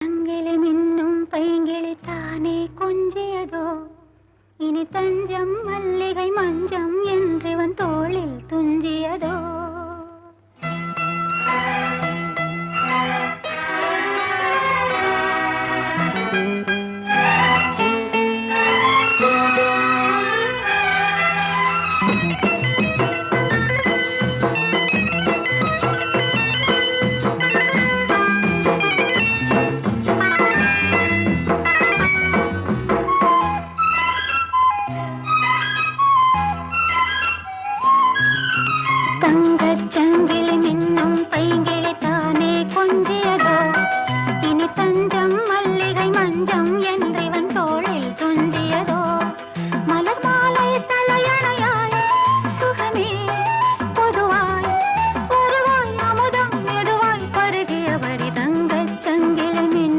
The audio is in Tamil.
அங்கிளி மின்னும் பைங்கிளி தானே கொஞ்சியதோ இனி தஞ்சம் மல்லிகை மஞ்சம் என்றவன் தோளில் துஞ்சியதோ Thank you. தங்கச்சங்கிலி மின்னும் பைங்கிலி தானே கொஞ்சியதோ? இனி தஞ்சம்